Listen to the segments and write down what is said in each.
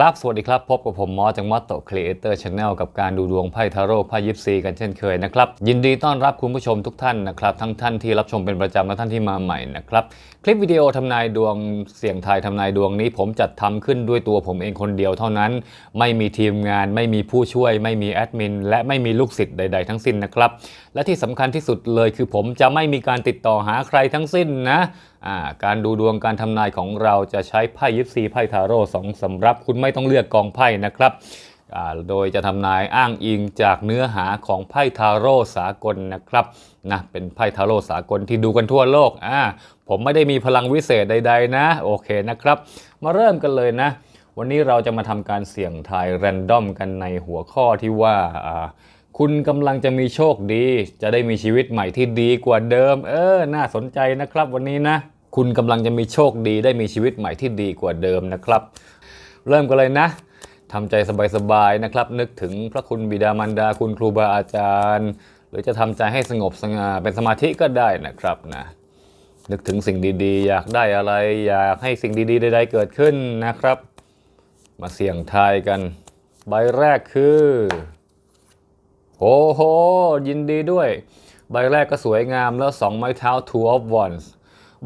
ครับ สวัสดีครับ พบกับผมมอจากมอตโตครีเอเตอร์ชาแนลกับการดูดวงไพ่ทาโร่ไพ่ยิปซีกันเช่นเคยนะครับ ยินดีต้อนรับคุณผู้ชมทุกท่านนะครับ ทั้งท่านที่รับชมเป็นประจำและท่านที่มาใหม่นะครับ คลิปวิดีโอทำนายดวงเสี่ยงทายทำนายดวงนี้ ผมจัดทำขึ้นด้วยตัวผมเองคนเดียวเท่านั้น ไม่มีทีมงาน ไม่มีผู้ช่วย ไม่มีแอดมิน และไม่มีลูกศิษย์ใด ๆ ทั้งสิ้นนะครับ และที่สำคัญที่สุดเลยคือผมจะไม่มีการติดต่อหาใครทั้งสิ้นนะการดูดวงการทำนายของเราจะใช้ไพ่ยิปซีไพ่ทาโร่สองสำรับคุณไม่ต้องเลือกกองไพ่นะครับโดยจะทำนายอ้างอิงจากเนื้อหาของไพ่ทาโร่สากลนะครับนะเป็นไพ่ทาโร่สากลที่ดูกันทั่วโลกอ่าผมไม่ได้มีพลังวิเศษใด ๆ นะ โอเคนะครับ มาเริ่มกันเลยนะ วันนี้เราจะมาทำการเสี่ยงทายแรนดอมกันในหัวข้อที่ว่าอ่า คุณกำลังจะมีโชคดี จะได้มีชีวิตใหม่ที่ดีกว่าเดิม เออ น่าสนใจนะครับวันนี้นะ คุณกำลังจะมีโชคดี ได้มีชีวิตใหม่ที่ดีกว่าเดิมนะครับ เริ่มกันเลยนะทำใจสบายๆนะครับ นึกถึงพระคุณบิดามารดาคุณครูบาอาจารย์ หรือจะทำใจให้สงบสงบเป็นสมาธิก็ได้นะครับนะนึกถึงสิ่งดีๆ อยากได้อะไร อยากให้สิ่งดีๆใดๆเกิดขึ้นนะครับ มาเสี่ยงทายกัน ใบแรกคือ โอ้โห ยินดีด้วย ใบแรกก็สวยงามแล้ว 2 ไม้เท้า two of wands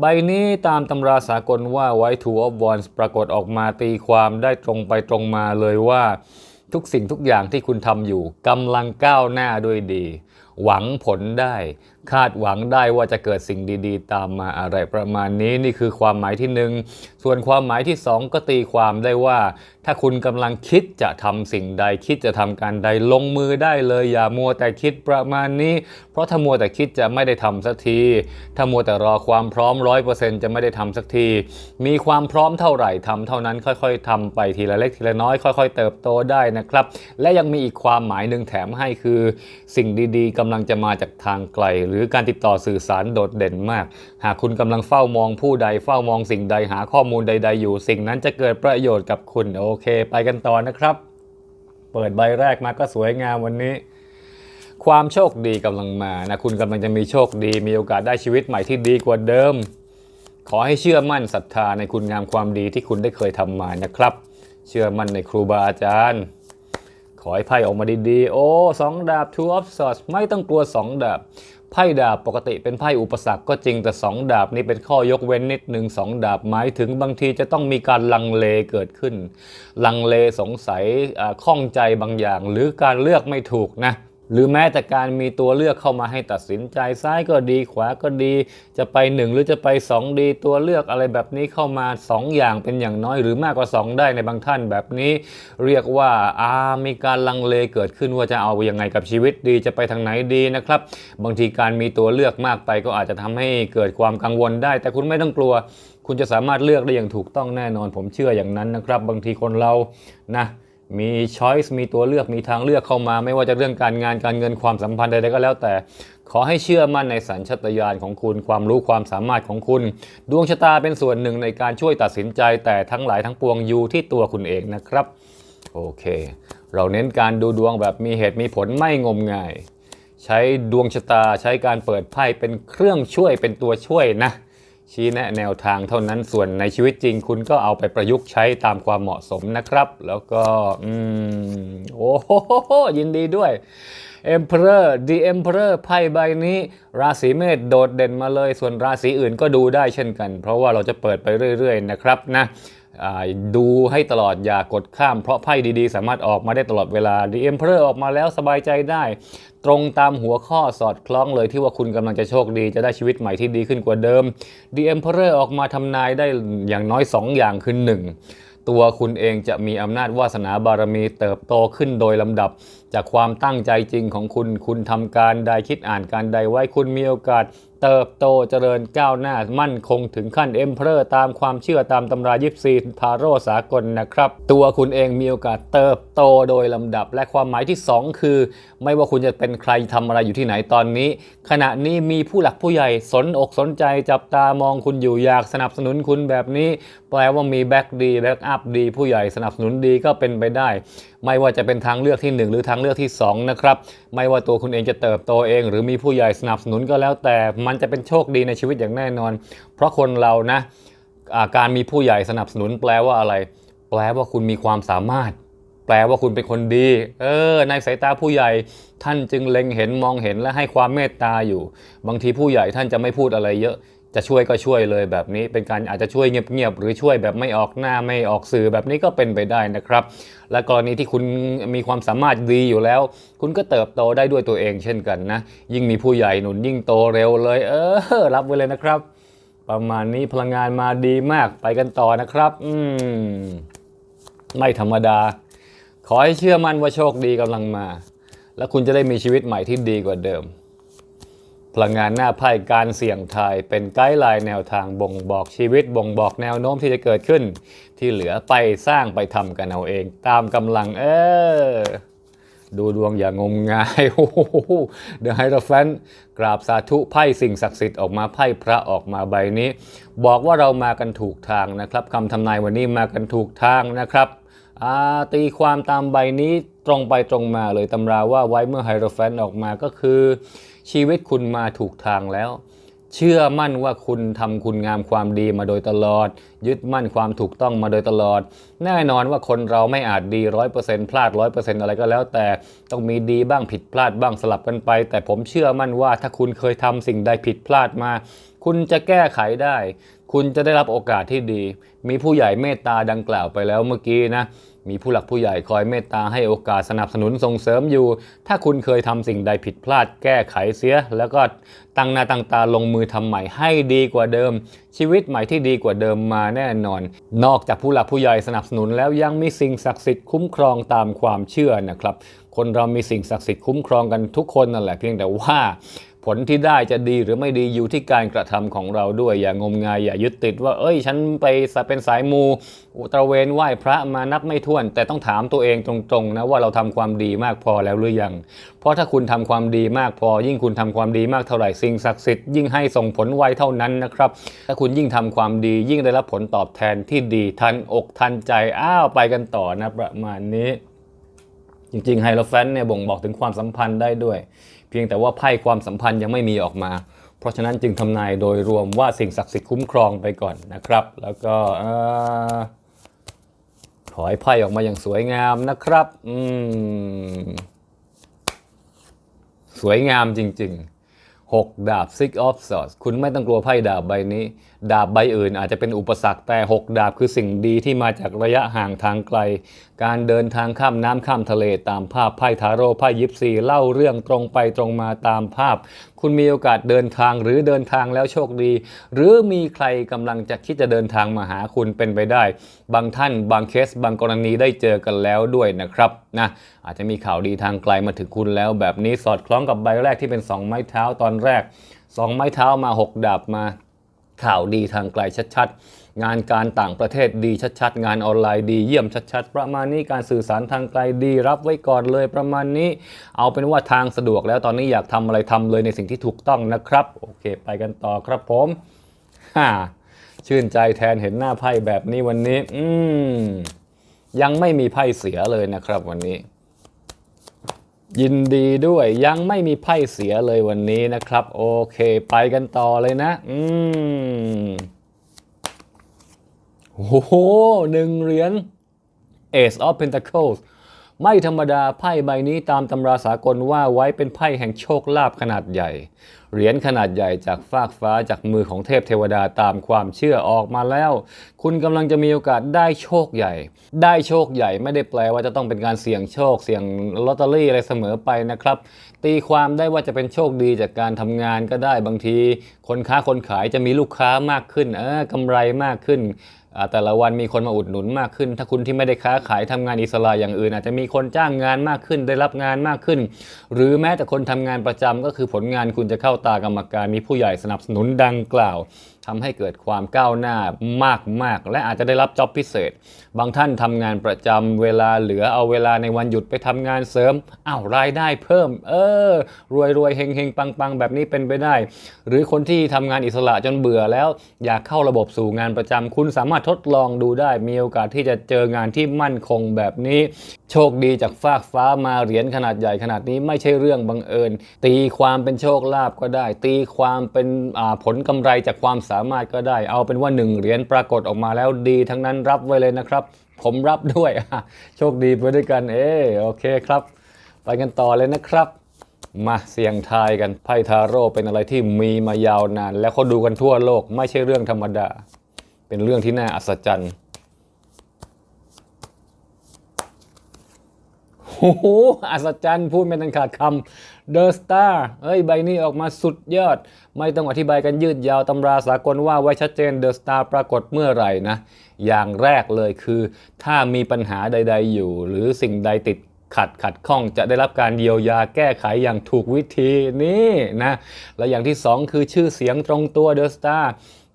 ใบนี้ตามตำราสากลว่าไว้ two of wands ปรากฏออกมาตีความได้ตรงไปตรงมาเลยว่าทุกสิ่งทุกอย่างที่คุณทำอยู่กำลังก้าวหน้าด้วยดี หวังผลได้ คาดหวังได้ว่าจะเกิดสิ่งดีๆ ตามมาอะไรประมาณนี้นี่คือความหมายที่หนึ่งส่วนความหมายที่สองก็ตีความได้ว่า ถ้าคุณกำลังคิดจะทำสิ่งใดคิดจะทำการใดลงมือได้เลยอย่ามัวแต่คิดประมาณนี้ เพราะถ้ามัวแต่คิดจะไม่ได้ทำสักที ถ้ามัวแต่รอความพร้อมร้อยเปอร์เซ็นต์จะไม่ได้ทำสักที มีความพร้อมเท่าไหร่ทำเท่านั้นค่อยๆทำไปทีละเล็กทีละน้อยค่อย ๆ เติบโตได้นะครับ และยังมีอีกความหมายหนึ่งแถมให้คือ สิ่งดีๆกำลังจะมาจากทางไกลหรือือการติดต่อสื่อสารโดดเด่นมาก หากคุณกำลังเฝ้ามองผู้ใดเฝ้ามองสิ่งใดหาข้อมูลใด ๆ อยู่ สิ่งนั้นจะเกิดประโยชน์กับคุณโอเค ไปกันต่อนะครับ เปิดใบแรกมาก็สวยงามวันนี้ความโชคดีกำลังมานะคุณกำลังจะมีโชคดี มีโอกาสได้ชีวิตใหม่ที่ดีกว่าเดิม ขอให้เชื่อมั่นศรัทธาในคุณงามความดีที่คุณได้เคยทำมานะครับ เชื่อมั่นในครูบาอาจารย์ ขอให้ไพ่ออกมาดีๆ โอ้สองดาบ two of swords ไม่ต้องกลัวสองดาบ ไพ่ดาบปกติเป็นไพ่อุปสรรคก็จริงแต่สองดาบนี้เป็นข้อยกเว้นนิดหนึ่งสองดาบหมายถึงบางทีจะต้องมีการลังเลเกิดขึ้น ลังเลสงสัยข้องใจบางอย่าง หรือการเลือกไม่ถูกนะ หรือแม้แต่การมีตัวเลือกเข้ามาให้ตัดสินใจซ้ายก็ดีขวาก็ดี จะไปหนึ่งหรือจะไปสองดี ตัวเลือกอะไรแบบนี้เข้ามาสองอย่างเป็นอย่างน้อยหรือมากกว่าสองได้ในบางท่านแบบนี้ เรียกว่าอามีการลังเลเกิดขึ้นว่าจะเอายังไงกับชีวิตดีจะไปทางไหนดีนะครับ บางทีการมีตัวเลือกมากไปก็อาจจะทำให้เกิดความกังวลได้ แต่คุณไม่ต้องกลัว คุณจะสามารถเลือกได้อย่างถูกต้องแน่นอน ผมเชื่ออย่างนั้นนะครับ บางทีคนเรานะ มีช้อยส์มีตัวเลือกมีทางเลือกเข้ามา ไม่ว่าจะเรื่องการงานการเงินความสัมพันธ์ใดๆก็แล้วแต่ ขอให้เชื่อมั่นในสัญชาตญาณของคุณความรู้ความสามารถของคุณ ดวงชะตาเป็นส่วนหนึ่งในการช่วยตัดสินใจแต่ทั้งหลายทั้งปวงอยู่ที่ตัวคุณเองนะครับ โอเค เราเน้นการดูดวงแบบมีเหตุมีผลไม่งมงาย ใช้ดวงชะตาใช้การเปิดไพ่เป็นเครื่องช่วยเป็นตัวช่วยนะ ชี้แนะแนวทางเท่านั้นส่วนในชีวิตจริง คุณก็เอาไปประยุกต์ใช้ตามความเหมาะสมนะครับ แล้วก็อืมโอ้โหยินดีด้วย Emperor The Emperor ไพ่ใบนี้ ราศีเมษโดดเด่นมาเลย ส่วนราศีอื่นก็ดูได้เช่นกัน เพราะว่าเราจะเปิดไปเรื่อย ๆ นะครับนะ ดูให้ตลอดอย่ากดข้าม เพราะไพ่ดีๆ สามารถออกมาได้ตลอดเวลา The Emperor ออกมาแล้วสบายใจได้ ตรงตามหัวข้อสอดคล้องเลยที่ว่าคุณกำลังจะโชคดีจะได้ชีวิตใหม่ที่ดีขึ้นกว่าเดิม The Emperor ออกมาทำนายได้อย่างน้อย 2 อย่างคือ 1 ตัวคุณเองจะมีอำนาจวาสนาบารมีเติบโตขึ้นโดยลำดับ จากความตั้งใจจริงของคุณ คุณทำการใดคิดอ่านการใดไว้คุณมีโอกาส เติบโตเจริญก้าวหน้ามั่นคงถึงขั้นเอ็มเพอร์ตามความเชื่อตามตำรายิปซีทาโร่สากลนะครับ ตัวคุณเองมีโอกาสเติบโตโดยลำดับ และความหมายที่ 2 คือ ไม่ว่าคุณจะเป็นใครทำอะไรอยู่ที่ไหนตอนนี้ ขณะนี้มีผู้หลักผู้ใหญ่สนอกสนใจจับตามองคุณอยู่อยากสนับสนุนคุณแบบนี้ แปลว่ามีแบ็กดีแบ็กอัพดีผู้ใหญ่สนับสนุนดีก็เป็นไปได้ ไม่ว่าจะเป็นทางเลือกที่ 1 หรือทางเลือกที่สองนะครับไม่ว่าตัวคุณเองจะเติบโตเอง หรือมีผู้ใหญ่สนับสนุนก็แล้วแต่มันจะเป็นโชคดีในชีวิตอย่างแน่นอน เพราะคนเรานะาการมีผู้ใหญ่สนับสนุนแปลว่าอะไร แปลว่าคุณมีความสามารถ แปลว่าคุณเป็นคนดี เออ ในสายตาผู้ใหญ่ท่านจึงเล็งเห็นมองเห็นและให้ความเมตตาอยู่ บางทีผู้ใหญ่ท่านจะไม่พูดอะไรเยอะ จะช่วยก็ช่วยเลยแบบนี้ เป็นการอาจจะช่วยเงียบๆหรือช่วยแบบไม่ออกหน้าไม่ออกสื่อแบบนี้ก็เป็นไปได้นะครับ และกรณีที่คุณมีความสามารถดีอยู่แล้ว คุณก็เติบโตได้ด้วยตัวเองเช่นกันนะ ยิ่งมีผู้ใหญ่หนุนยิ่งโตเร็วเลย เออ รับไว้เลยนะครับ ประมาณนี้พลังงานมาดีมากไปกันต่อนะครับ อืมไม่ธรรมดา ขอให้เชื่อมั่นว่าโชคดีกำลังมา และคุณจะได้มีชีวิตใหม่ที่ดีกว่าเดิม พลังงานหน้าไพ่การเสี่ยงทายเป็นไกด์ไลน์แนวทางบ่งบอกชีวิตบ่งบอกแนวโน้มที่จะเกิดขึ้น ที่เหลือไปสร้างไปทำกันเอาเอง ตามกำลังเออดูดวงอย่างงมงายโอ้โหเดอะไฮโรแฟนกราบสาธุไพ่สิ่งศักดิ์สิทธิ์ออกมาไพ่พระออกมาใบนี้ บอกว่าเรามากันถูกทางนะครับคำทำนายวันนี้มากันถูกทางนะครับตีความตามใบนี้ตรงไปตรงมาเลยตำราว่าไว้เมื่อไฮโรแฟนออกมาก็คือ ชีวิตคุณมาถูกทางแล้ว เชื่อมั่นว่าคุณทำคุณงามความดีมาโดยตลอด ยึดมั่นความถูกต้องมาโดยตลอด แน่นอนว่าคนเราไม่อาจดีร้อยเปอร์เซ็นต์พลาดร้อยเปอร์เซ็นต์อะไรก็แล้ว แต่ต้องมีดีบ้างผิดพลาดบ้างสลับกันไป แต่ผมเชื่อมั่นว่าถ้าคุณเคยทำสิ่งใดผิดพลาดมา คุณจะแก้ไขได้ คุณจะได้รับโอกาสที่ดี มีผู้ใหญ่เมตตาดังกล่าวไปแล้วเมื่อกี้นะ มีผู้หลักผู้ใหญ่คอยเมตตาให้โอกาสสนับสนุนส่งเสริมอยู่ ถ้าคุณเคยทำสิ่งใดผิดพลาดแก้ไขเสีย แล้วก็ตั้งหน้าตั้งตาลงมือทำใหม่ให้ดีกว่าเดิม ชีวิตใหม่ที่ดีกว่าเดิมมาแน่นอน นอกจากผู้หลักผู้ใหญ่สนับสนุนแล้วยังมีสิ่งศักดิ์สิทธิ์คุ้มครองตามความเชื่อนะครับ คนเรามีสิ่งศักดิ์สิทธิ์คุ้มครองกันทุกคนนั่นแหละเพียงแต่ว่า ผลที่ได้จะดีหรือไม่ดีอยู่ที่การกระทำของเราด้วยอย่างงมงายอย่ายึดติดว่า เอ้ย ฉันไปเป็นสายมูตระเวนไหว้พระมานับไม่ถ้วน แต่ต้องถามตัวเองตรงๆนะว่าเราทำความดีมากพอแล้วหรือยัง เพราะถ้าคุณทำความดีมากพอ ยิ่งคุณทำความดีมากเท่าไหร่สิ่งศักดิ์สิทธิ์ยิ่งให้ส่งผลไวเท่านั้นนะครับถ้าคุณยิ่งทำความดียิ่งได้รับผลตอบแทนที่ดีทันอกทันใจอ้าวไปกันต่อนะประมาณนี้ จริงๆไฮโลแฟนเนี่ยบ่งบอกถึงความสัมพันธ์ได้ด้วย เพียงแต่ว่าไพ่ความสัมพันธ์ยังไม่มีออกมา เพราะฉะนั้นจึงทำนายโดยรวมว่าสิ่งศักดิ์สิทธิ์คุ้มครองไปก่อนนะครับ แล้วก็เอ่อขอให้ไพ่ออกมาอย่างสวยงามนะครับ อืม สวยงามจริง ๆ 6 ดาบ Six of Swords คุณไม่ต้องกลัวไพ่ดาบใบนี้ ดาบใบอื่นอาจจะเป็นอุปสรรคแต่ 6 ดาบคือสิ่งดีที่มาจากระยะห่างทางไกล การเดินทางข้ามน้ำข้ามทะเลตามภาพไพ่ทาโร่ไพ่ยิปซีเล่าเรื่องตรงไปตรงมาตามภาพ คุณมีโอกาสเดินทางหรือเดินทางแล้วโชคดี หรือมีใครกำลังจะคิดจะเดินทางมาหาคุณเป็นไปได้ บางท่านบางเคส บางกรณีได้เจอกันแล้วด้วยนะครับนะอาจจะมีข่าวดีทางไกลมาถึงคุณแล้ว แบบนี้สอดคล้องกับใบแรกที่เป็น 2 ไม้เท้าตอนแรก 2 ไม้เท้ามา 6 ดาบมา ข่าวดีทางไกลชัดๆ งานการต่างประเทศดีชัดๆ งานออนไลน์ดีเยี่ยมชัดๆ ประมาณนี้การสื่อสารทางไกลดีรับไว้ก่อนเลยประมาณนี้ เอาเป็นว่าทางสะดวกแล้วตอนนี้อยากทำอะไรทำเลยในสิ่งที่ถูกต้องนะครับ โอเค ไปกันต่อครับผมฮ่าชื่นใจแทนเห็นหน้าไพ่แบบนี้วันนี้ อืมยังไม่มีไพ่เสียเลยนะครับวันนี้ ยินดีด้วยยังไม่มีไพ่เสียเลยวันนี้นะครับ โอเค ไปกันต่อเลยนะ อืมโอ้โหหนึ่งเหรียญ Ace of Pentacles ไม่ธรรมดาไพ่ใบนี้ตามตำราสากลว่าไว้เป็นไพ่แห่งโชคลาภขนาดใหญ่ เหรียญขนาดใหญ่จากฟากฟ้าจากมือของเทพเทวดาตามความเชื่อออกมาแล้ว คุณกำลังจะมีโอกาสได้โชคใหญ่ ได้โชคใหญ่ไม่ได้แปลว่าจะต้องเป็นการเสี่ยงโชค เสี่ยงลอตเตอรี่อะไรเสมอไปนะครับ ตีความได้ว่าจะเป็นโชคดีจากการทำงานก็ได้บางที คนค้าคนขายจะมีลูกค้ามากขึ้นเออกำไรมากขึ้น แต่ละวันมีคนมาอุดหนุนมากขึ้น ถ้าคุณที่ไม่ได้ค้าขายทำงานอิสระอย่างอื่น อาจจะมีคนจ้างงานมากขึ้น ได้รับงานมากขึ้น หรือแม้แต่คนทำงานประจำก็คือผลงานคุณจะเข้าตากรรมการ มีผู้ใหญ่สนับสนุนดังกล่าวทำให้เกิดความก้าวหน้ามากมากๆ และอาจจะได้รับจ็อบพิเศษ บางท่านทำงานประจำเวลาเหลือเอาเวลาในวันหยุดไปทำงานเสริมอ้าวรายได้เพิ่ม เออ รวยรวยเฮงเฮงปังปังแบบนี้เป็นไปได้ หรือคนที่ทำงานอิสระจนเบื่อแล้ว อยากเข้าระบบสู่งานประจำคุณสามารถทดลองดูได้ มีโอกาสที่จะเจองานที่มั่นคงแบบนี้ โชคดีจากฟากฟ้ามาเหรียญขนาดใหญ่ขนาดนี้ไม่ใช่เรื่องบังเอิญ ตีความเป็นโชคลาภก็ได้ ตีความเป็นผลกำไรจากความสามารถก็ได้ เอาเป็นว่าหนึ่งเหรียญปรากฏออกมาแล้วดี ทั้งนั้นรับไว้เลยนะครับผมรับด้วยโชคดีไปด้วยกัน เออโอเคครับ ไปกันต่อเลยนะครับ มาเสี่ยงทายกันไพ่ทาโร่เป็นอะไรที่มีมายาวนาน แล้วเขาดูกันทั่วโลกไม่ใช่เรื่องธรรมดา เป็นเรื่องที่น่าอัศจรรย์โอ้โหอัศจรรย์พูดไม่ทันขาดคำ The Star เอ้ย ใบนี้ออกมาสุดยอด ไม่ต้องอธิบายกันยืดยาวตำราสากลว่าไว้ชัดเจน The Star ปรากฏเมื่อไหร่นะ อย่างแรกเลยคือ ถ้ามีปัญหาใด ๆ อยู่ หรือสิ่งใดติดขัดขัดข้องจะได้รับการเยียวยาแก้ไขอย่างถูกวิธีนี่นะ และอย่างที่สองคือชื่อเสียงตรงตัว The Star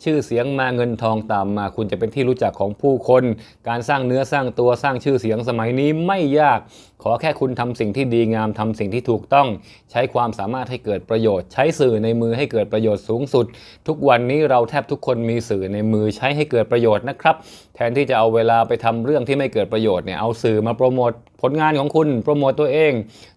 ชื่อเสียงมาเงินทองตามมา คุณจะเป็นที่รู้จักของผู้คน การสร้างเนื้อสร้างตัวสร้างชื่อเสียงสมัยนี้ไม่ยาก ขอแค่คุณทำสิ่งที่ดีงามทำสิ่งที่ถูกต้อง ใช้ความสามารถให้เกิดประโยชน์ ใช้สื่อในมือให้เกิดประโยชน์สูงสุด ทุกวันนี้เราแทบทุกคนมีสื่อในมือใช้ให้เกิดประโยชน์นะครับ แทนที่จะเอาเวลาไปทำเรื่องที่ไม่เกิดประโยชน์เนี่ยเอาสื่อมาโปรโมท ลงานของคุณโปรโมทตัวเอง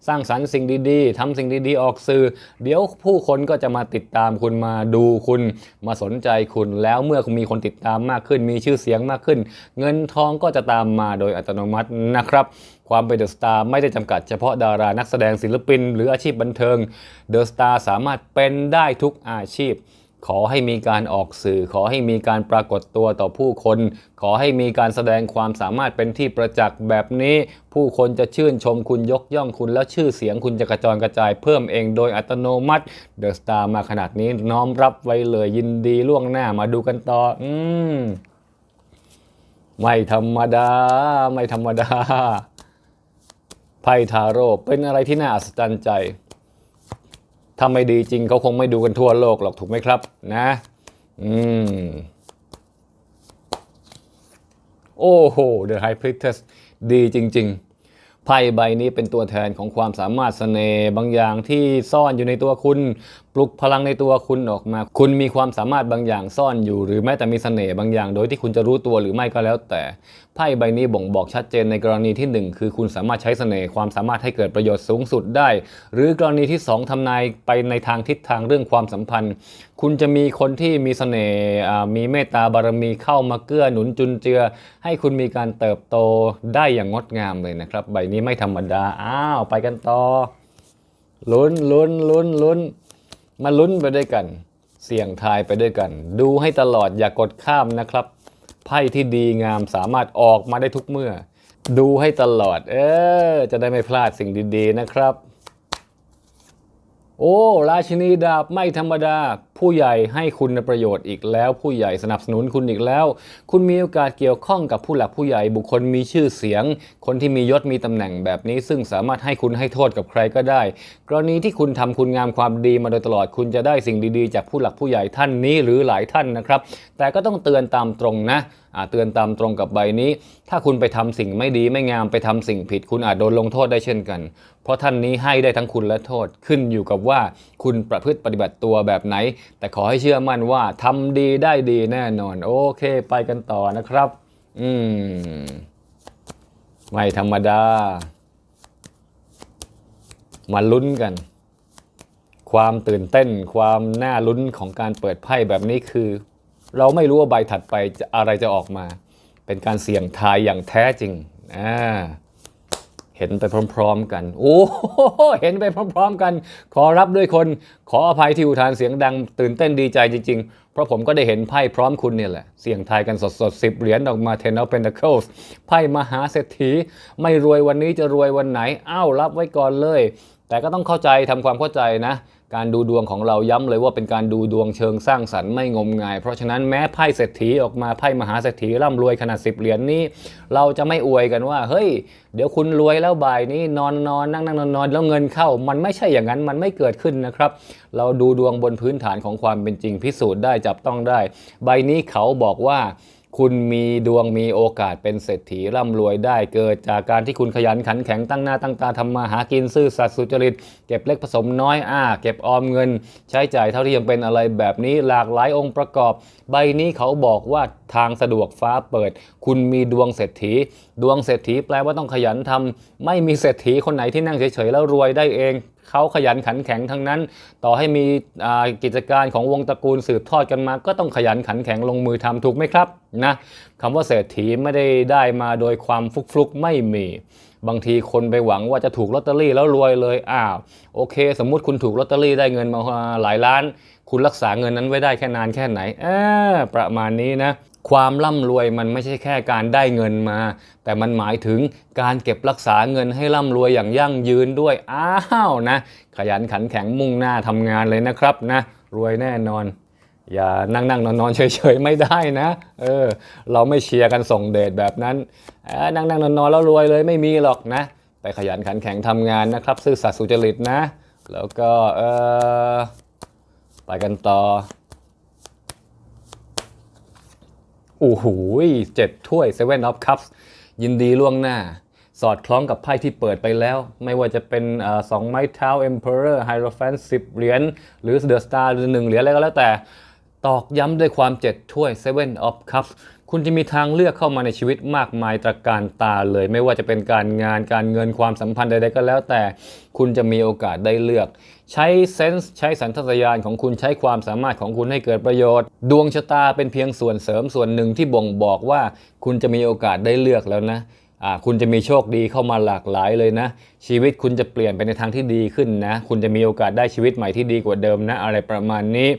สร้างสรรค์สิ่งดีๆทำสิ่งดีๆ ออกสื่อ เดี๋ยวผู้คนก็จะมาติดตามคุณมาดูคุณมาสนใจคุณ แล้วเมื่อมีคนติดตามมากขึ้น มีชื่อเสียงมากขึ้น เงินทองก็จะตามมาโดยอัตโนมัตินะครับความเป็นเดอะสตาร์ไม่ได้จำกัดเฉพาะดารานักแสดงศิลปิน หรืออาชีพบันเทิงเดอะสตาร์สามารถเป็นได้ทุกอาชีพ ขอให้มีการออกสื่อ ขอให้มีการปรากฏตัวต่อผู้คน ขอให้มีการแสดงความสามารถเป็นที่ประจักษ์แบบนี้ ผู้คนจะชื่นชมคุณยกย่องคุณแล้วชื่อเสียงคุณจะกระจรกระจายเพิ่มเองโดยอัตโนมัติเดอะสตาร์มาขนาดนี้น้อมรับไว้เลยยินดีล่วงหน้ามาดูกันต่อ อืมไม่ธรรมดา ไม่ธรรมดาไพ่ทาโร่เป็นอะไรที่น่าอัศจรรย์ใจ ถ้าไม่ดีจริงเขาคงไม่ดูกันทั่วโลกหรอกถูกไหมครับ นะ อืม โอ้โห The High Priestess ดีจริง ๆ ไพ่ใบนี้เป็นตัวแทนของความสามารถเสน่ห์บางอย่างที่ซ่อนอยู่ในตัวคุณปลุกพลังในตัวคุณออกมา คุณมีความสามารถบางอย่างซ่อนอยู่ หรือแม้แต่มีเสน่ห์บางอย่าง โดยที่คุณจะรู้ตัวหรือไม่ก็แล้วแต่ไพ่ใบนี้บ่งบอกชัดเจนในกรณีที่หนึ่งคือคุณสามารถใช้เสน่ห์ความสามารถให้เกิดประโยชน์สูงสุดได้ หรือกรณีที่สองทำนายไปในทางทิศทางเรื่องความสัมพันธ์ คุณจะมีคนที่มีเสน่ห์มีเมตตาบารมีเข้ามาเกื้อหนุนจุนเจือ ให้คุณมีการเติบโตได้อย่างงดงามเลยนะครับ ใบนี้ไม่ธรรมดาอ้าวไปกันต่อลุ้นลุ้นลุ้นลุ้น มาลุ้นไปด้วยกัน เสี่ยงทายไปด้วยกัน ดูให้ตลอดอย่ากกดข้ามนะครับ ไพ่ที่ดีงามสามารถออกมาได้ทุกเมื่อ ดูให้ตลอด เออ จะได้ไม่พลาดสิ่งดีๆนะครับ โอ้ ราชินีดาบไม่ธรรมดา ผู้ใหญ่ให้คุณประโยชน์อีกแล้ว ผู้ใหญ่สนับสนุนคุณอีกแล้ว คุณมีโอกาสเกี่ยวข้องกับผู้หลักผู้ใหญ่บุคคลมีชื่อเสียง คนที่มียศมีตำแหน่งแบบนี้ ซึ่งสามารถให้คุณให้โทษกับใครก็ได้ กรณีที่คุณทำคุณงามความดีมาโดยตลอดคุณจะได้สิ่งดีๆ จากผู้หลักผู้ใหญ่ท่านนี้หรือหลายท่านนะครับ แต่ก็ต้องเตือนตามตรงนะ เตือนตามตรงกับใบนี้ ถ้าคุณไปทำสิ่งไม่ดีไม่งามไปทำสิ่งผิด คุณอาจโดนลงโทษได้เช่นกัน เพราะท่านนี้ให้ได้ทั้งคุณและโทษขึ้นอยู่กับว่าคุณประพฤติปฏิบัติตัวแบบไหน แต่ขอให้เชื่อมั่นว่าทำดีได้ดีแน่นอน โอเค ไปกันต่อนะครับ อืมไม่ธรรมดา มาลุ้นกันความตื่นเต้นความน่าลุ้นของการเปิดไพ่แบบนี้คือ เราไม่รู้ว่าใบถัดไปอะไรจะออกมา เป็นการเสี่ยงทายอย่างแท้จริงอ่าเห็นไปพร้อม ๆ กัน โอ้เห็นไปพร้อม ๆ กัน ขอรับด้วยคน ขออภัยที่อุทานเสียงดัง ตื่นเต้นดีใจจริง ๆ เพราะผมก็ได้เห็นไพ่พร้อมคุณเนี่ยแหละ เสี่ยงทายกันสดๆสิบเหรียญออกมา Ten of Pentacles ไพ่มหาเศรษฐี ไม่รวยวันนี้จะรวยวันไหน อ้าว รับไว้ก่อนเลย แต่ก็ต้องเข้าใจทำความเข้าใจนะ การดูดวงของเราย้ำเลยว่าเป็นการดูดวงเชิงสร้างสรรค์ไม่งมงาย เพราะฉะนั้นแม้ไพ่เศรษฐีออกมาไพ่มหาเศรษฐีร่ำรวยขนาดสิบเหรียญนี้ เราจะไม่อวยกันว่า เฮ้ย เดี๋ยวคุณรวยแล้วบ่ายนี้นอนนอนนั่งนั่งนอนนอนแล้วเงินเข้า มันไม่ใช่อย่างนั้นมันไม่เกิดขึ้นนะครับ เราดูดวงบนพื้นฐานของความเป็นจริงพิสูจน์ได้จับต้องได้ ใบนี้เขาบอกว่า คุณมีดวงมีโอกาสเป็นเศรษฐีร่ำรวยได้เกิดจากการที่คุณขยันขันแข็งตั้งหน้าตั้งตาทำมาหากินซื่อสัตย์สุจริต เก็บเล็กผสมน้อยอ้าเก็บออมเงิน ใช้จ่ายเท่าที่ยังเป็นอะไรแบบนี้หลากหลายองค์ประกอบ ใบนี้เขาบอกว่าทางสะดวกฟ้าเปิด คุณมีดวงเศรษฐี ดวงเศรษฐีแปลว่าต้องขยันทำไม่มีเศรษฐีคนไหนที่นั่งเฉยๆแล้วรวยได้เอง เขาขยันขันแข็งทั้งนั้น ต่อให้มีกิจการของวงตระกูลสืบทอดกันมา ก็ต้องขยันขันแข็งลงมือทำถูกไหมครับนะคำว่าเศรษฐีไม่ได้ได้มาโดยความฟลุกไม่มี บางทีคนไปหวังว่าจะถูกลอตเตอรี่แล้วรวยเลยอ้าวโอเค สมมุติคุณถูกลอตเตอรี่ได้เงินมาหลายล้าน คุณรักษาเงินนั้นไว้ได้แค่นานแค่ไหนเออประมาณนี้นะ ความร่ำรวยมันไม่ใช่แค่การได้เงินมา แต่มันหมายถึงการเก็บรักษาเงินให้ร่ำรวยอย่างยั่งยืนด้วย อ้าวนะ ขยันขันแข็งมุ่งหน้าทำงานเลยนะครับนะ รวยแน่นอน อย่านั่งนั่งนอนนอนเฉยๆ ไม่ได้นะ เออ เราไม่เชียร์กันส่งเดชแบบนั้นเอ้อนั่งนั่งนอนนอนแล้วรวยเลยไม่มีหรอกนะไปขยันขันแข็งทำงานนะครับ ซื่อสัตย์สุจริตนะ แล้วก็เออไปกันต่อ โอ้โหเจ็ดถ้วย Seven of Cups ยินดีล่วงหน้า สอดคล้องกับไพ่ที่เปิดไปแล้ว ไม่ว่าจะเป็นอสองไม้เท้า Emperor Hierophant 10 เหรียญ หรือ The Star หรือ1เหรียญอะไรก็แล้วแต่ ตอกย้ำด้วยความเจ็ดถ้วย Seven of Cups คุณจะมีทางเลือกเข้ามาในชีวิตมากมายตระการตาเลย ไม่ว่าจะเป็นการงานการเงินความสัมพันธ์ใดๆก็แล้วแต่ คุณจะมีโอกาสได้เลือก ใช้เซนส์ใช้สัญชาตญาณของคุณใช้ความสามารถของคุณให้เกิดประโยชน์ ดวงชะตาเป็นเพียงส่วนเสริมส่วนหนึ่งที่บ่งบอกว่าคุณจะมีโอกาสได้เลือกแล้วนะคุณจะมีโชคดีเข้ามาหลากหลายเลยนะ ชีวิตคุณจะเปลี่ยนไปในทางที่ดีขึ้นนะ คุณจะมีโอกาสได้ชีวิตใหม่ที่ดีกว่าเดิมนะ อะไรประมาณนี้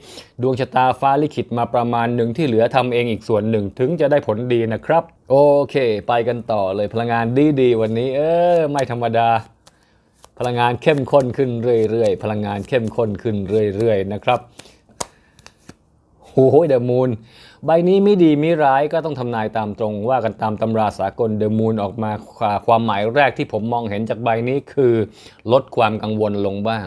ดวงชะตาฟ้าลิขิตมาประมาณหนึ่งที่เหลือทำเองอีกส่วนหนึ่งถึงจะได้ผลดีนะครับ โอเค ไปกันต่อเลยพลังงานดีๆวันนี้ เออไม่ธรรมดา พลังงานเข้มข้นขึ้นเรื่อยๆ พลังงานเข้มข้นขึ้นเรื่อยๆนะครับโอ้โหเดอะมูนใบนี้ไม่ดีไม่ร้ายก็ต้องทำนายตามตรง ว่ากันตามตำราสากลเดอะมูนออกมาความหมายแรกที่ผมมองเห็นจากใบนี้คือ ลดความกังวลลงบ้าง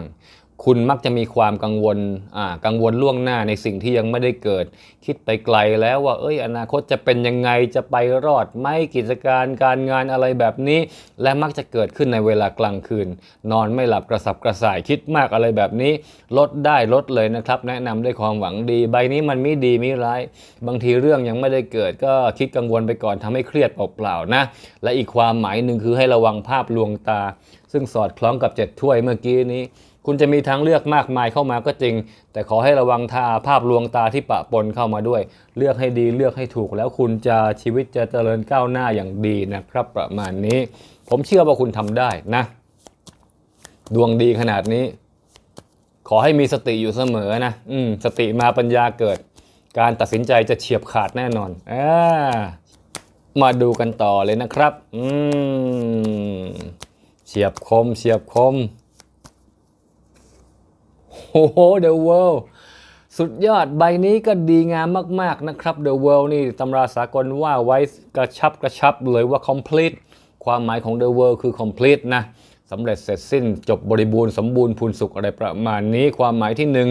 คุณมักจะมีความกังวลอ่ากังวลล่วงหน้าในสิ่งที่ยังไม่ได้เกิด คิดไปไกลแล้วว่า เอ้ย อนาคตจะเป็นยังไง จะไปรอดไหมกิจการการงานอะไรแบบนี้ และมักจะเกิดขึ้นในเวลากลางคืน นอนไม่หลับกระสับกระส่ายคิดมากอะไรแบบนี้ ลดได้ลดเลยนะครับ แนะนำด้วยความหวังดี ใบนี้มันไม่ดีไม่ร้าย บางทีเรื่องยังไม่ได้เกิด ก็คิดกังวลไปก่อนทำให้เครียดเปล่าๆนะ และอีกความหมายหนึ่งคือให้ระวังภาพลวงตา ซึ่งสอดคล้องกับเจ็ดถ้วยเมื่อกี้นี้ คุณจะมีทางเลือกมากมายเข้ามาก็จริง แต่ขอให้ระวังทาภาพลวงตาที่ปะปนเข้ามาด้วย เลือกให้ดีเลือกให้ถูก แล้วคุณจะชีวิตจะเจริญก้าวหน้าอย่างดีนะครับประมาณนี้ ผมเชื่อว่าคุณทำได้นะ ดวงดีขนาดนี้ ขอให้มีสติอยู่เสมอนะอืมสติมาปัญญาเกิด การตัดสินใจจะเฉียบขาดแน่นอนอ่ามาดูกันต่อเลยนะครับ อืมเฉียบคมเฉียบคม โอ้โห The World สุดยอดใบนี้ก็ดีงามมากๆนะครับ The World นี่ตำราสากลว่าไว้กระชับกระชับเลยว่า complete ความหมายของ The World คือ complete นะสำเร็จเสร็จสิ้นจบบริบูรณ์สมบูรณ์พูนสุขอะไรประมาณนี้ ความหมายที่หนึ่ง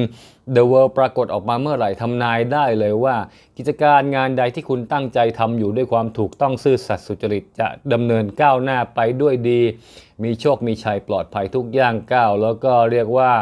The World ปรากฏออกมาเมื่อไหร่ทำนายได้เลยว่า กิจการงานใดที่คุณตั้งใจทำอยู่ด้วยความถูกต้องซื่อสัตย์สุจริตจะดำเนินก้าวหน้าไปด้วยดี มีโชคมีชัยปลอดภัยทุกย่างก้าวแล้วก็เรียกว่า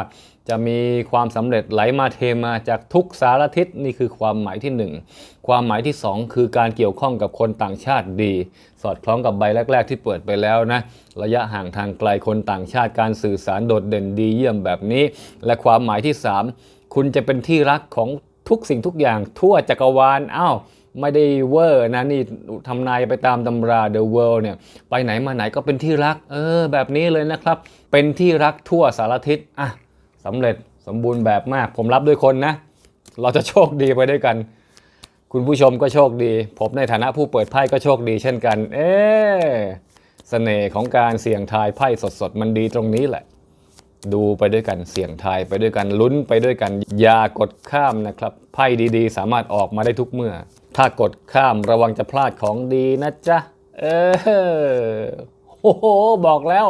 จะมีความสำเร็จไหลมาเทมาจากทุกสารทิศนี่คือความหมายที่ 1 ความหมายที่ 2 คือการเกี่ยวข้องกับคนต่างชาติดี สอดคล้องกับใบแรก ๆ ที่เปิดไปแล้วนะระยะห่างทางไกลคนต่างชาติการสื่อสารโดดเด่นดีเยี่ยมแบบนี้ และความหมายที่ 3 คุณจะเป็นที่รักของทุกสิ่งทุกอย่างทั่วจักรวาลอ้าวไม่ได้เวอร์นะนี่ทำนายไปตามตำรา The World เนี่ยไปไหนมาไหนก็เป็นที่รัก เออแบบนี้เลยนะครับ เป็นที่รักทั่วสารทิศอะ สำเร็จสมบูรณ์แบบมาก ผมรับด้วยคนนะ เราจะโชคดีไปด้วยกัน คุณผู้ชมก็โชคดี ผมในฐานะผู้เปิดไพ่ก็โชคดีเช่นกัน เอ๊เสน่ห์ของการเสี่ยงทายไพ่สดๆ มันดีตรงนี้แหละ ดูไปด้วยกันเสี่ยงทายไปด้วยกันลุ้นไปด้วยกัน อย่ากดข้ามนะครับไพ่ดีๆ สามารถออกมาได้ทุกเมื่อ ถ้ากดข้ามระวังจะพลาดของดีนะจ๊ะเออโอ้โห บอกแล้ว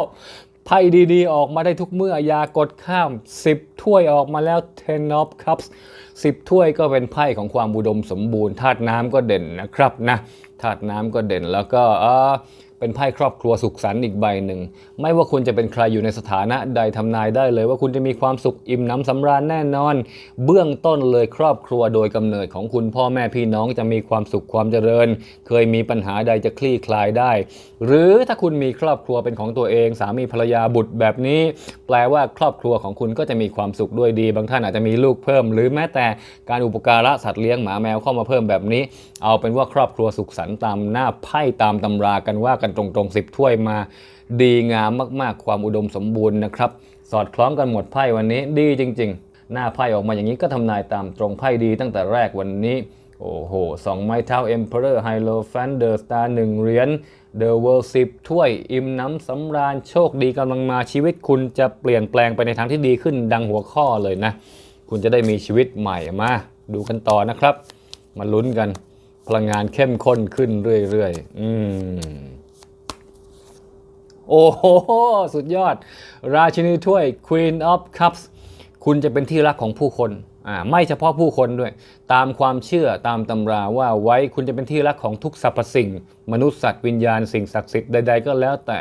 ไพ่ดีๆ ออกมาได้ทุกเมื่อยากดข้าม 10 ถ้วยออกมาแล้ว ten of cups 10 ถ้วยก็เป็นไพ่ของความอุดมสมบูรณ์ธาตุน้ำก็เด่นนะครับนะธาตุน้ำก็เด่นแล้วก็เออเป็นไพ่ครอบครัวสุขสันต์อีกใบหนึ่ง ไม่ว่าคุณจะเป็นใครอยู่ในสถานะใดทำนายได้เลย ว่าคุณจะมีความสุขอิ่มน้ำสำราญแน่นอน เบื้องต้นเลยครอบครัวโดยกำเนิดของคุณพ่อแม่พี่น้องจะมีความสุขความเจริญ เคยมีปัญหาใดจะคลี่คลายได้ หรือถ้าคุณมีครอบครัวเป็นของตัวเอง สามีภรรยาบุตรแบบนี้ แปลว่าครอบครัวของคุณก็จะมีความสุขด้วยดี บางท่านอาจจะมีลูกเพิ่ม หรือแม้แต่การอุปการะสัตว์เลี้ยงหมาแมวเข้ามาเพิ่มแบบนี้ เอาเป็นว่าครอบครัวสุขสันต์ตามหน้าไพ่ตามตำรากันว่ากันตรงๆสิบถ้วยมา ดีงามมากๆ ความอุดมสมบูรณ์นะครับสอดคล้องกันหมดไพ่วันนี้ดีจริง ๆ หน้าไพ่ออกมาอย่างนี้ก็ทำนายตามตรงไพ่ดีตั้งแต่แรกวันนี้โอ้โหสองไม้เท้า Emperor h i l o f a n The Star หนึ่งเหรียญ The World 10 ถ้วยอิ่มน้ำสำราญโชคดีกำลังมาชีวิตคุณจะเปลี่ยนแปลงไปในทางที่ดีขึ้นดังหัวข้อเลยนะ คุณจะได้มีชีวิตใหม่มา ดูกันต่อนะครับ มาลุ้นกัน พลังงานเข้มข้นขึ้นเรื่อยๆ อืมโอ้โห สุดยอด ราชินีถ้วย Queen of Cups คุณจะเป็นที่รักของผู้คน ไม่เฉพาะผู้คนด้วย ตามความเชื่อตามตำราว่าไว้คุณจะเป็นที่รักของทุกสรรพสิ่ง มนุษย์สัตว์วิญญาณสิ่งศักดิ์สิทธิ์ใดๆก็แล้วแต่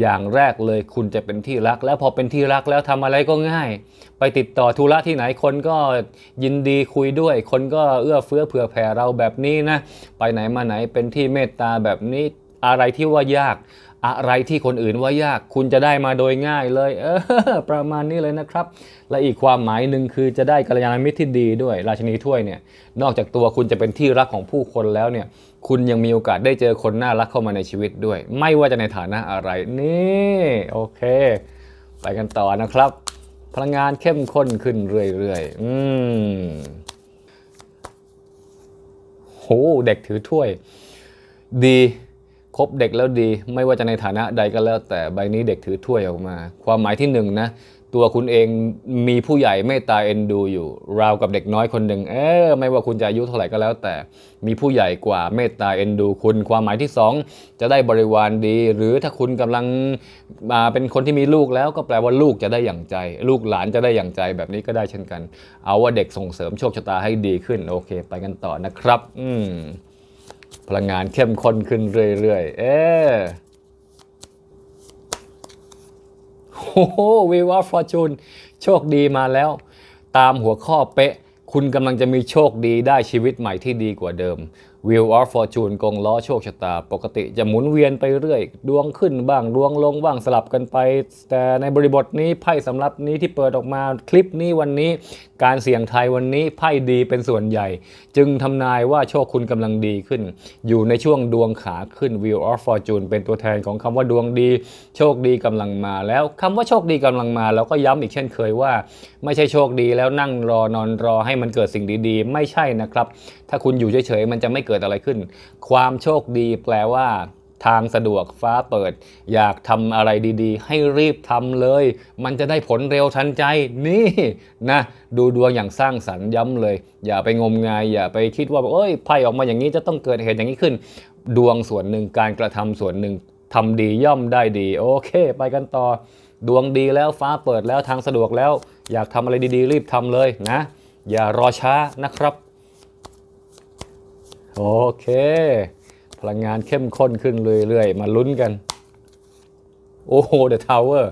อย่างแรกเลยคุณจะเป็นที่รัก แล้วพอเป็นที่รักแล้วทำอะไรก็ง่าย ไปติดต่อธุระที่ไหนคนก็ยินดีคุยด้วย คนก็เอื้อเฟื้อเผื่อแผ่เราแบบนี้นะ ไปไหนมาไหนเป็นที่เมตตาแบบนี้อะไรที่ว่ายาก อะไรที่คนอื่นว่ายากคุณจะได้มาโดยง่ายเลยเออประมาณนี้เลยนะครับ และอีกความหมายหนึ่งคือจะได้กัลยาณมิตรที่ดีด้วย ราชินีถ้วยเนี่ยนอกจากตัวคุณจะเป็นที่รักของผู้คนแล้วเนี่ยคุณยังมีโอกาสได้เจอคนน่ารักเข้ามาในชีวิตด้วย ไม่ว่าจะในฐานะอะไรนี่โอเค ไปกันต่อนะครับ พลังงานเข้มข้นขึ้นเรื่อยๆ อืมโหเด็กถือถ้วย ดี คบเด็กแล้วดี ไม่ว่าจะในฐานะใดก็แล้ว แต่ใบนี้เด็กถือถ้วยออกมา ความหมายที่หนึ่งนะ ตัวคุณเองมีผู้ใหญ่เมตตาเอ็นดูอยู่ ราวกับเด็กน้อยคนหนึ่งเออไม่ว่าคุณจะอายุเท่าไหร่ก็แล้ว แต่มีผู้ใหญ่กว่าเมตตาเอ็นดู คุณ ความหมายที่สองจะได้บริวารดี หรือถ้าคุณกำลังมาเป็นคนที่มีลูกแล้วก็แปลว่าลูกจะได้อย่างใจ ลูกหลานจะได้อย่างใจแบบนี้ก็ได้เช่นกัน เอาว่าเด็กส่งเสริมโชคชะตาให้ดีขึ้นโอเค ไปกันต่อนะครับ อืม พลังงานเข้มข้นขึ้นเรื่อยๆ เอ๊โอ้โหวีวอฟอร์จูนโชคดีมาแล้ว ตามหัวข้อเป๊ะ คุณกำลังจะมีโชคดีได้ชีวิตใหม่ที่ดีกว่าเดิม Wheel of Fortune กงล้อโชคชะตา ปกติจะหมุนเวียนไปเรื่อย ดวงขึ้นบ้างดวงลงบ้างสลับกันไป แต่ในบริบทนี้ไพ่สำรับนี้ที่เปิดออกมาคลิปนี้วันนี้ การเสี่ยงทายวันนี้ไพ่ดีเป็นส่วนใหญ่ จึงทำนายว่าโชคคุณกำลังดีขึ้น อยู่ในช่วงดวงขาขึ้น Wheel of Fortune เป็นตัวแทนของคำว่าดวงดี โชคดีกำลังมาแล้วคำว่าโชคดีกำลังมาเราก็ย้ำอีกเช่นเคยว่า ไม่ใช่โชคดีแล้วนั่งรอนอนรอให้มันเกิดสิ่งดีๆ ไม่ใช่นะครับ ถ้าคุณอยู่เฉยๆมันจะไม่เกิดอะไรขึ้น ความโชคดีแปลว่า ทางสะดวกฟ้าเปิด อยากทำอะไรดีๆ ให้รีบทำเลย มันจะได้ผลเร็วทันใจนี่นะดูดวงอย่างสร้างสรรค์ย้ำเลย อย่าไปงมงาย อย่าไปคิดว่าเอ้ยไพ่ออกมาอย่างนี้จะต้องเกิดเหตุอย่างนี้ขึ้น ดวงส่วนหนึ่งการกระทำส่วนหนึ่งทำดีย่อมได้ดี โอเค ไปกันต่อ ดวงดีแล้วฟ้าเปิดแล้วทางสะดวกแล้ว อยากทำอะไรดีๆ รีบทำเลยนะ อย่ารอช้านะครับ โอเค พลังงานเข้มข้นขึ้นเรื่อยๆ มาลุ้นกัน โอ้โห The Tower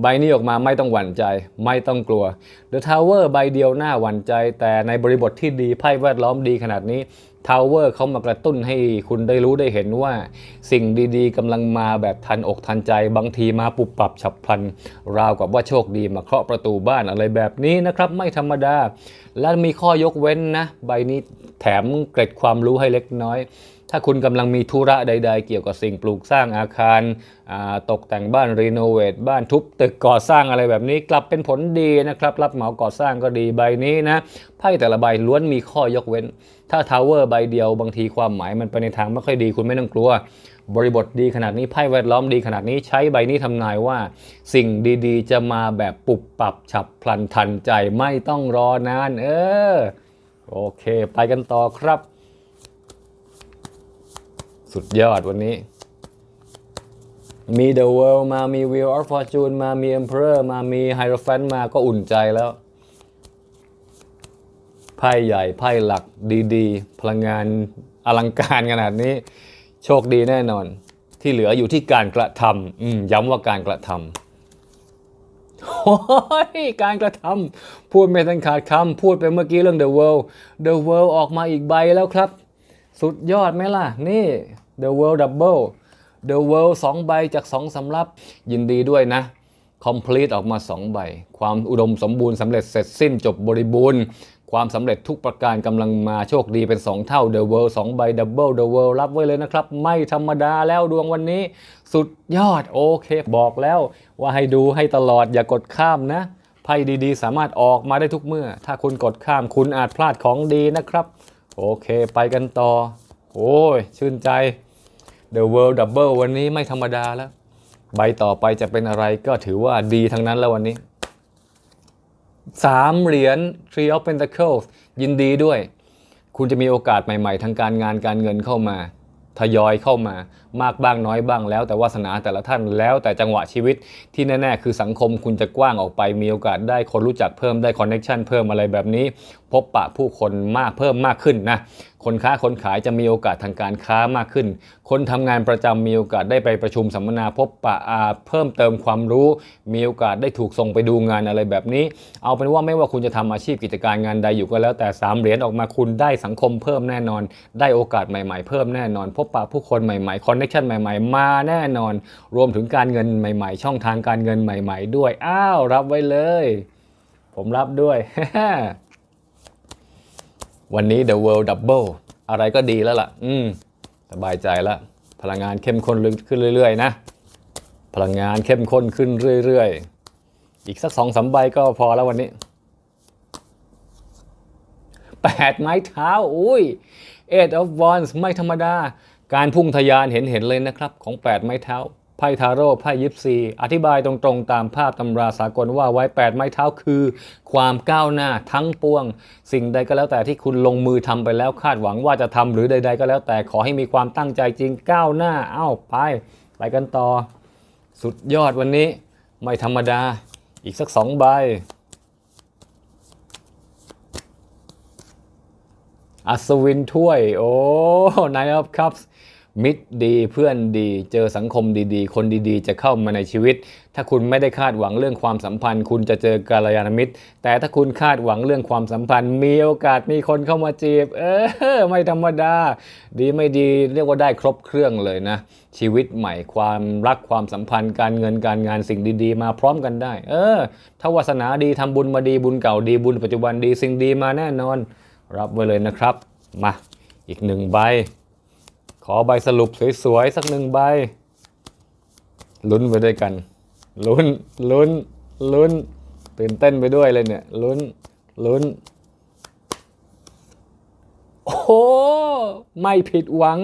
ใบนี้ออกมาไม่ต้องหวั่นใจ ไม่ต้องกลัว The Tower ใบเดียวหน้าหวั่นใจ แต่ในบริบทที่ดีไพ่แวดล้อมดีขนาดนี้ Tower เขามากระตุ้นให้คุณได้รู้ได้เห็นว่า สิ่งดีๆกำลังมาแบบทันอกทันใจ บางทีมาปุบปรับฉับพลัน ราวกับว่าโชคดีมาเคาะประตูบ้านอะไรแบบนี้นะครับ ไม่ธรรมดา และมีข้อยกเว้นนะ ใบนี้แถมเกร็ดความรู้ให้เล็กน้อย ถ้าคุณกำลังมีธุระใด ๆ เกี่ยวกับสิ่งปลูกสร้างอาคาราตกแต่งบ้านรีโนเวทบ้านทุบตึกก่อสร้างอะไรแบบนี้กลับเป็นผลดีนะครับ รับเหมาก่อสร้างก็ดีใบนี้นะไพ่แต่ละใบล้วนมีข้อยกเว้น ถ้าทาวเวอร์ใบเดียวบางทีความหมายมันไปในทางไม่ค่อยดีคุณไม่ต้องกลัว บริบทดีขนาดนี้ไพ่แวดล้อมดีขนาดนี้ใช้ใบนี้ทำนายว่า สิ่งดีๆ จะมาแบบปุบปรับฉับพลันทันใจไม่ต้องรอนาน เออโอเค ไปกันต่อครับ สุดยอดวันนี้ มี The World มา มี Wheel of Fortune มา มี Emperor มา มี Hierophant มาก็อุ่นใจแล้ว ไพ่ใหญ่ ไพ่หลักดีๆ พลังงานอลังการขนาดนี้ โชคดีแน่นอน ที่เหลืออยู่ที่การกระทำอืย้ำว่าการกระทำโอ้ยการกระทำพูดไม่ทันขาดคำพูดไปเมื่อกี้เรื่อง The World The World ออกมาอีกใบแล้วครับ สุดยอดไหมล่ะ นี่ The World Double The World 2 ใบจาก 2 สำรับ ยินดีด้วยนะ Complete ออกมา 2 ใบ ความอุดมสมบูรณ์สำเร็จเสร็จสิ้นจบบริบูรณ์ ความสำเร็จทุกประการกำลังมาโชคดีเป็น 2 เท่า The World 2 ใบ Double The World รับไว้เลยนะครับ ไม่ธรรมดาแล้วดวงวันนี้ สุดยอดโอเค บอกแล้วว่าให้ดูให้ตลอดอย่ากดข้ามนะไพ่ดีๆ สามารถออกมาได้ทุกเมื่อ ถ้าคุณกดข้ามคุณอาจพลาดของดีนะครับ โอเคไปกันต่อ โอ้ย ชื่นใจ The World Double วันนี้ไม่ธรรมดาแล้ว ใบต่อไปจะเป็นอะไรก็ถือว่าดีทั้งนั้นแล้ววันนี้สามเหรียญ Three of Pentacles ยินดีด้วย คุณจะมีโอกาสใหม่ๆ ทางการงานการเงินเข้ามา ทยอยเข้ามามากบ้างน้อยบ้างแล้ว แต่วาสนาแต่ละท่านแล้วแต่จังหวะชีวิตที่แน่ๆ คือสังคมคุณจะกว้างออกไปมีโอกาสได้คนรู้จักเพิ่มได้คอนเน็ชันเพิ่มอะไรแบบนี้ พบปะผู้คนมากเพิ่มมากขึ้นนะคนค้าคนขายจะมีโอกาสทางการค้ามากขึ้น คนทำงานประจำมีโอกาสได้ไปประชุมสัมมนาพบปะอาเพิ่มเติมความรู้ มีโอกาสได้ถูกส่งไปดูงานอะไรแบบนี้ เอาเป็นว่าไม่ว่าคุณจะทำอาชีพกิจการงานใดอยู่ก็แล้วแต่สามเหรียญออกมาคุณได้สังคมเพิ่มแน่นอน ได้โอกาสใหม่ๆ เพิ่มแน่นอน พบปะผู้คนใหม่ๆคอนเน็ชันใหม่ๆ มาแน่นอน รวมถึงการเงินใหม่ ๆ ช่องทางการเงินใหม่ ๆ ด้วย อ้าวรับไว้เลย ผมรับด้วย วันนี้ The World Double อะไรก็ดีแล้วล่ะ อืม สบายใจล้วพลังงานเข้มข้นขึ้นเรื่อย ๆ นะ พลังงานเข้มข้นขึ้นเรื่อย ๆ อีกสักสองสามใบก็พอแล้ววันนี้แปดไม้เท้า อุ้ย Eight of Wands ไม่ธรรมดา การพุ่งทะยานเห็นเห็นเลยนะครับ ของ 8 ไม้เท้า ไพ่ทาโร่ไพ่ยิปซี อธิบายตรงๆ ตามภาพตำราสากลว่าไว้ 8 ไม้เท้าคือ ความก้าวหน้าทั้งปวง สิ่งใดก็แล้วแต่ที่คุณลงมือทำไปแล้วคาดหวังว่าจะทำหรือใด ๆ ก็แล้วแต่ขอให้มีความตั้งใจจริงก้าวหน้าเอ้าไป ไปกันต่อ สุดยอดวันนี้ ไม่ธรรมดา อีกสักสองใบอัศวินถ้วย โอ้ Nine of Cups มิตรดีเพื่อนดีเจอสังคมดีๆ คนดีๆ จะเข้ามาในชีวิต ถ้าคุณไม่ได้คาดหวังเรื่องความสัมพันธ์ คุณจะเจอกาลยานมิตร แต่ถ้าคุณคาดหวังเรื่องความสัมพันธ์ มีโอกาสมีคนเข้ามาจีบ เออไม่ธรรมดา ดีไม่ดีเรียกว่าได้ครบเครื่องเลยนะ ชีวิตใหม่ความรักความสัมพันธ์ การเงินการงานสิ่งดีๆ มาพร้อมกันได้ เออถ้าวาสนาดีทำบุญมาดีบุญเก่าดีบุญปัจจุบันดีสิ่งดีมาแน่นอน รับไว้เลยนะครับมาอีกหนึ่งใบ อใบสรุปสวยๆ สักหนึ่งใบ ลุ้นไปด้วยกัน ลุ้น ลุ้น ลุ้น ตื่นเต้นไปด้วยเลยเนี่ย ลุ้น ลุ้น โอ้ ไม่ผิดหวัง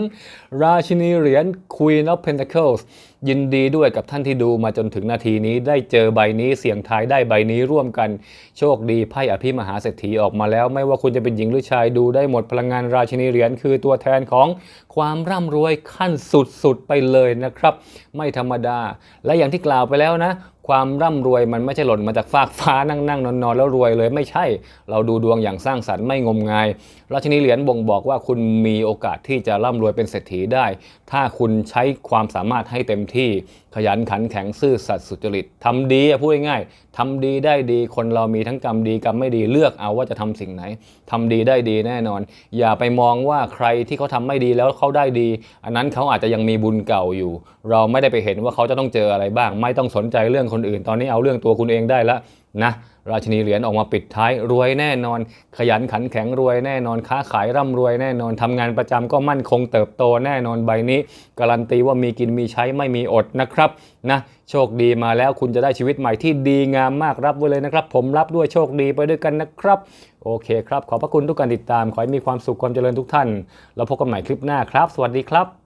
ราชินีเหรียญ Queen of Pentacles ยินดีด้วยกับท่านที่ดูมาจนถึงนาทีนี้ได้เจอใบนี้เสี่ยงทายได้ใบนี้ร่วมกันโชคดีไพ่อภิมหาเศรษฐีออกมาแล้ว ไม่ว่าคุณจะเป็นหญิงหรือชายดูได้หมดพลังงานราชินีเหรียญคือตัวแทนของความร่ำรวยขั้นสุดๆไปเลยนะครับ ไม่ธรรมดา และอย่างที่กล่าวไปแล้วนะ ความร่ำรวยมันไม่ใช่หล่นมาจากฟากฟ้านั่งนั่งนอนนอนแล้วรวยเลยไม่ใช่ เราดูดวงอย่างสร้างสรรค์ไม่งมงายราชินีเหรียญบ่งบอกว่าคุณมีโอกาสที่จะร่ำรวยเป็นเศรษฐีได้ ถ้าคุณใช้ความสามารถให้เต็มที่ขยันขันแข็งซื่อสัตย์สุจริตทำดีพูดง่ายๆทำดีได้ดีคนเรามีทั้งกรรมดีกรรมไม่ดีเลือกเอาว่าจะทำสิ่งไหนทำดีได้ดีแน่นอน อย่าไปมองว่าใครที่เขาทำไม่ดีแล้วเขาได้ดี อันนั้นเขาอาจจะยังมีบุญเก่าอยู่ เราไม่ได้ไปเห็นว่าเขาจะต้องเจออะไรบ้าง ไม่ต้องสนใจเรื่องคนอื่น ตอนนี้เอาเรื่องตัวคุณเองได้แล้ว นะราชินีเหรียญออกมาปิดท้ายรวยแน่นอน ขยันขันแข็งรวยแน่นอน ค้าขายร่ำรวยแน่นอนทำงานประจำก็มั่นคงเติบโตแน่นอนใบนี้ การันตีว่ามีกินมีใช้ไม่มีอดนะครับนะโชคดีมาแล้วคุณจะได้ชีวิตใหม่ที่ดีงามมากรับไว้เลยนะครับ ผมรับด้วยโชคดีไปด้วยกันนะครับ โอเคครับ ขอบพระคุณทุกการติดตาม ขอให้มีความสุขความเจริญทุกท่าน แล้วพบกันใหม่คลิปหน้าครับ สวัสดีครับ